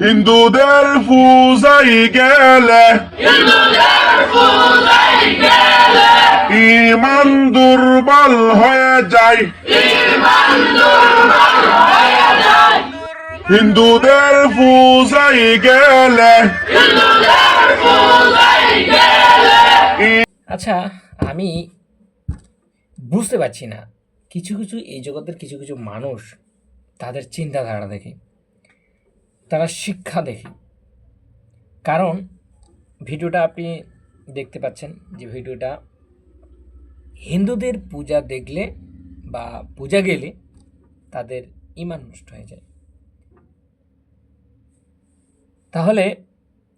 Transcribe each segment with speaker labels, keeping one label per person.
Speaker 1: হিন্দুদের পূজাই গেলে ইমান দুর্বল হয়ে যায় হিন্দুদের পূজাই গেলে
Speaker 2: আচ্ছা আমি বুঝতে পারছি না। কিছু কিছু এই জগতের কিছু কিছু মানুষ তাদের চিন্তাধারা দেখে। তারা শিক্ষা দেখে কারণ ভিডিওটা আপনি দেখতে পাচ্ছেন যে ভিডিওটা হিন্দুদের পূজা দেখলে বা পূজা গেলে তাদের ইমান নষ্ট হয়ে যায়। তাহলে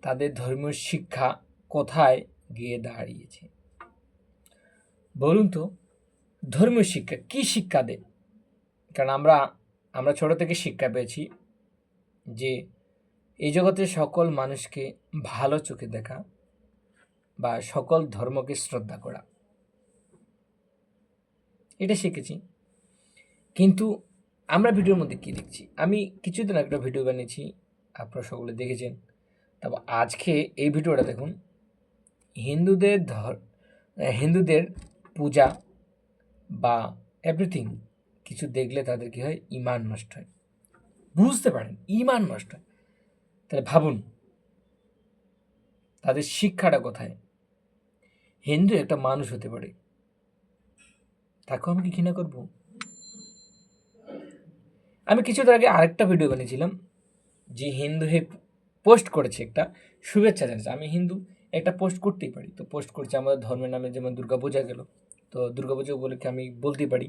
Speaker 2: তাদের ধর্মীয় শিক্ষা কোথায় গিয়ে দাঁড়িয়েছে? বলুন তো, ধর্মীয় শিক্ষা কি শিক্ষা দেয়? কারণ আমরা আমরা ছোট থেকে শিক্ষা পেয়েছি যে এই জগতে সকল মানুষকে ভালো চোখে দেখা বা সকল ধর্মকে শ্রদ্ধা করা। এটা শিখেছি। কিন্তু আমরা ভিডিওর মধ্যে কী দেখছি? আমি কিছুদিন একটা ভিডিও বানিয়েছি, আপনারা সকলে দেখেছেন। তারপর আজকে এই ভিডিওটা দেখুন। হিন্দুদের ধর, হিন্দুদের পূজা বা এভরিথিং কিছু দেখলে তাদের কী হয়? ইমান নষ্ট হয়। বুঝতে পারেন, ইমান নষ্ট। তাহলে ভাবুন, তাদের শিক্ষাটা কোথায়? হিন্দু একটা মানুষ হতে পারে। তাকেও আমি কি ঘৃণা করব? আমি কিছুদিন আগে আরেকটা ভিডিও বানিয়েছিলাম, যে হিন্দু হে পোস্ট করেছে একটা শুভেচ্ছা জানাচ্ছে। আমি হিন্দু, একটা পোস্ট করতেই পারি। তো পোস্ট করছে আমাদের ধর্মের নামে, যেমন দুর্গাপূজা গেল। তো দুর্গাপূজা উপলক্ষে আমি বলতেই পারি,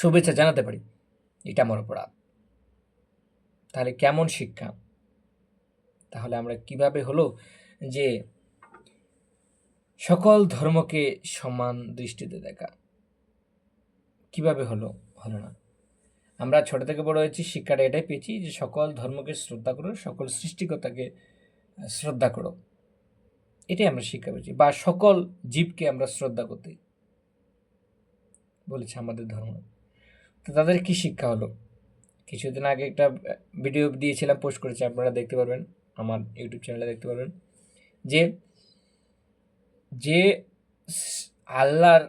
Speaker 2: শুভেচ্ছা জানাতে পারি। এটা আমার অপরাধ। তাহলে কেমন শিক্ষা? তাহলে আমরা কীভাবে হলো যে সকল ধর্মকে সমান দৃষ্টিতে দেখা? কীভাবে হলো? হলো না। আমরা ছোট থেকে বড় হয়েছি, শিক্ষাটা এটাই পেয়েছি যে সকল ধর্মকে শ্রদ্ধা করো, সকল সৃষ্টিকতাকে শ্রদ্ধা করো। এটাই আমরা শিক্ষা পেয়েছি বা সকল জীবকে আমরা শ্রদ্ধা করতে বলেছে আমাদের ধর্ম। তো তাদের কি শিক্ষা হলো? কিছুদিন আগে একটা ভিডিও দিয়েছিলাম পোস্ট করেছি, আপনারা দেখতে পারবেন, আমার ইউটিউব চ্যানেলে দেখতে পারবেন, যে যে আল্লাহর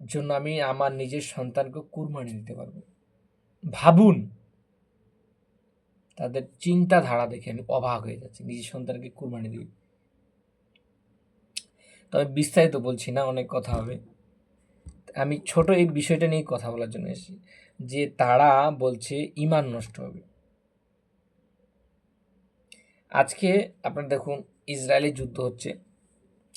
Speaker 2: জন্য আমি আমার নিজের সন্তানকে কুরবানি দিতে পারব। ভাবুন, তাদের চিন্তাধারা দেখে আমি অবাক হয়ে যাচ্ছি, নিজের সন্তানকে কুরবানি দিই তবে বিস্তারিত বলছি না, অনেক কথা হবে। আমি ছোট এই বিষয়টা নিয়ে কথা বলার জন্য এসেছি। যে তারা বলছে ইমান নষ্ট হবে। আজকে আপনার দেখুন ইসরায়েলের যুদ্ধ হচ্ছে।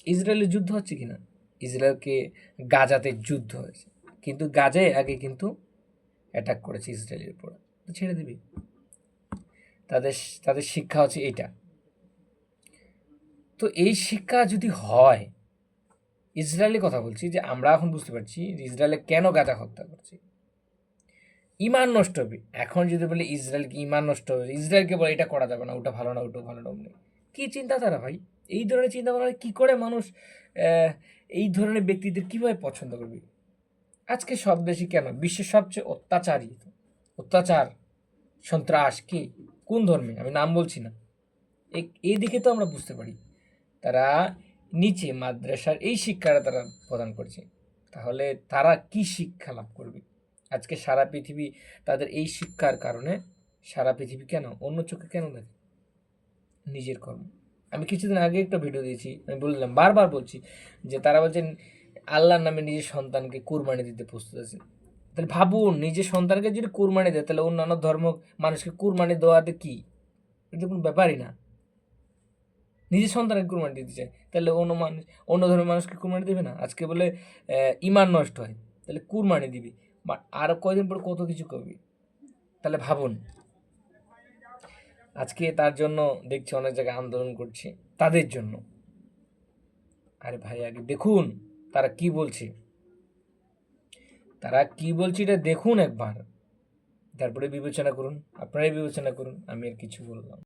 Speaker 2: ইসরায়েলের যুদ্ধ হচ্ছে কিনা ইসরায়েলকে গাজাতে যুদ্ধ হয়েছে। কিন্তু গাজায় আগে কিন্তু অ্যাটাক করেছে ইসরায়েলের উপর। ছেড়ে দিবি। তাদের তাদের শিক্ষা হচ্ছে এটা। তো এই শিক্ষা যদি হয়, ইসরায়েলের কথা বলছি যে আমরা এখন বুঝতে পারছি যে ইসরায়েলে কেন গাজা হত্যা করছে। ইমান নষ্ট হবে। এখন যদি বলে ইসরায়েলকে ইমান নষ্ট হবে, ইসরায়েলকে বলে এটা করা যাবে না, ওটা ভালো না, ওটা ভালো না, অমনি। কী চিন্তাধারা ভাই? এই ধরনের চিন্তাভাবনা কী করে মানুষ এই ধরনের ব্যক্তিদের কীভাবে পছন্দ করবে? আজকে সব দেশে কেন? বিশ্বের সবচেয়ে অত্যাচারী অত্যাচার, সন্ত্রাস কে? কোন ধর্মে? আমি নাম বলছি না। এই- এই দিকে তো আমরা বুঝতে পারি। তারা নিচে মাদ্রাসার এই শিক্ষাটা তারা প্রদান করছে। তাহলে তারা কি শিক্ষা লাভ করবে? আজকে সারা পৃথিবী তাদের এই শিক্ষার কারণে সারা পৃথিবী কেন? অন্য চোখে কেন দেখে? নিজের কর্ম। আমি কিছুদিন আগে একটা ভিডিও দিয়েছি, আমি বললাম, বারবার বলছি যে তারা বলছেন আল্লাহর নামে নিজের সন্তানকে কুরবানি দিতে প্রস্তুত আছে তাহলে ভাবুন, নিজের সন্তানকে যদি কুরবানি দেয়, তাহলে অন্যান্য ধর্ম মানুষকে কুরবানি দেওয়াতে কি? এটা কোনো ব্যাপারই না। নিজের সন্তানকে কুরবানি দিতে চায়, তাহলে অন্য মানুষ, অন্য ধর্মের মানুষকে কুরবানি দেবে না? আজকে বলে ইমান নষ্ট হয়, তাহলে কুরবানি দিবি। বা আরও কয়দিন পর কত কিছু করবি? তাহলে ভাবুন। আজকে তার জন্য দেখছি অনেক জায়গায় আন্দোলন করছে, তাদের জন্য। আরে ভাই, আগে দেখুন তারা কি বলছে। তারা কি বলছে এটা দেখুন একবার। তারপরে বিবেচনা করুন, আপনারাই বিবেচনা করুন, আমি আর কিছু বললাম